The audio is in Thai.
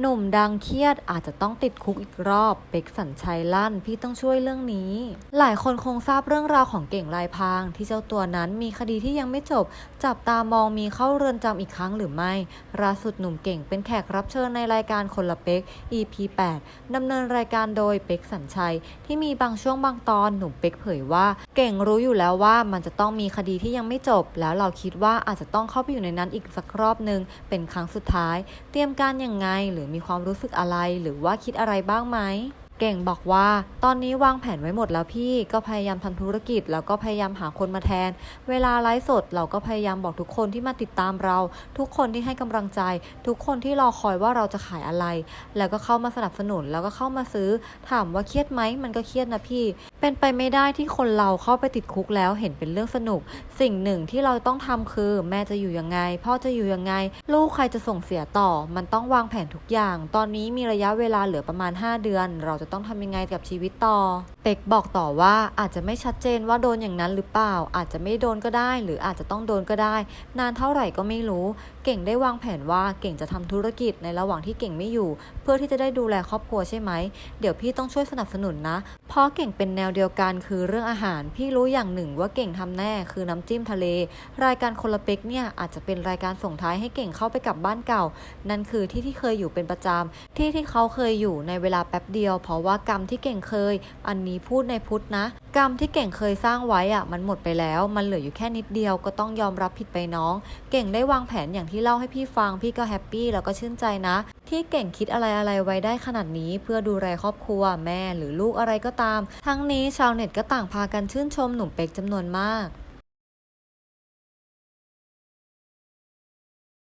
หนุ่มดังเครียดอาจจะต้องติดคุกอีกรอบ เป็กสัญชัยลั่น พี่ต้องช่วยเรื่องนี้ หลายคนคงทราบเรื่องราวของเก่งลายพราง ที่เจ้าตัวนั้นมีคดีที่ยังไม่จบ จับตามองมีเข้าเรือนจำอีกครั้งหรือไม่ล่าสุดหนุ่มเก่งเป็นแขกรับเชิญในรายการคนละเป็ก EP 8ดำเนินรายการโดยเป็กสัญชัย ที่มีบางช่วงบางตอนหนุ่มเป็กเผยว่า เก่งรู้อยู่แล้วว่ามันจะต้องมีคดีที่ยังไม่จบ แล้วเราคิดว่าอาจจะต้องเข้าไปอยู่ในนั้นอีกสักรอบหนึ่งเป็นครั้งสุดท้าย เตรียมการยังไงหรือมีความรู้สึกอะไรหรือว่าคิดอะไรบ้างไหมเก่งบอกว่าตอนนี้วางแผนไว้หมดแล้วพี่ก็พยายามทำธุรกิจ แล้วก็พยายามหาคนมาแทน เวลาไลฟ์สดเราก็พยายามบอกทุกคนที่มาติดตามเรา ทุกคนที่ให้กำลังใจ ทุกคนที่รอคอยว่าเราจะขายอะไร แล้วก็เข้ามาสนับสนุนแล้วก็เข้ามาซื้อ ถามว่าเครียดไหมมันก็เครียดนะพี่ เป็นไปไม่ได้ที่คนเราเข้าไปติดคุกแล้วเห็นเป็นเรื่องสนุก สิ่งหนึ่งที่เราต้องทำคือ แม่จะอยู่ยังไง พ่อจะอยู่ยังไง ลูกใครจะส่งเสียต่อ มันต้องวางแผนทุกอย่าง ตอนนี้มีระยะเวลาเหลือประมาณ 5 เดือน เราจะต้องทำยังไงกับชีวิตต่อ เป็กบอกต่อว่าอาจจะไม่ชัดเจนว่าโดนอย่างนั้นหรือเปล่า อาจจะไม่โดนก็ได้ หรืออาจจะต้องโดนก็ได้ นานเท่าไหร่ก็ไม่รู้ เก่งได้วางแผนว่าเก่งจะทำธุรกิจในระหว่างที่เก่งไม่อยู่ เพื่อที่จะได้ดูแลครอบครัวใช่ไหม เดี๋ยวพี่ต้องช่วยสนับสนุนนะ เพราะเก่งเป็นแนวเดียวกันคือเรื่องอาหาร พี่รู้อย่างหนึ่งว่าเก่งทำแน่คือน้ำจิ้มทะเล รายการคนละเป็กเนี่ยอาจจะเป็นรายการส่งท้ายให้เก่งเข้าไปกลับบ้านเก่า นั่นคือที่ที่เคยอยู่เป็นประจำที่ที่เขาเคยอยู่ในเวลาแป๊บเดียว เพราะว่ากรรมที่เก่งเคย อันนี้พูดในพุทธนะ กรรมที่เก่งเคยสร้างไว้อะมันหมดไปแล้ว มันเหลืออยู่แค่นิดเดียวก็ต้องยอมรับผิดไปน้อง เก่งได้วางแผนอย่างที่เล่าให้พี่ฟัง พี่ก็แฮปปี้แล้วก็ชื่นใจนะ ที่เก่งคิดอะไรอะไรไว้ได้ขนาดนี้ เพื่อดูแลครอบครัวแม่หรือลูกอะไรก็ตาม ทั้งนี้ชาวเน็ตก็ต่างพากันชื่นชมหนุ่มเป็กจำนวนมาก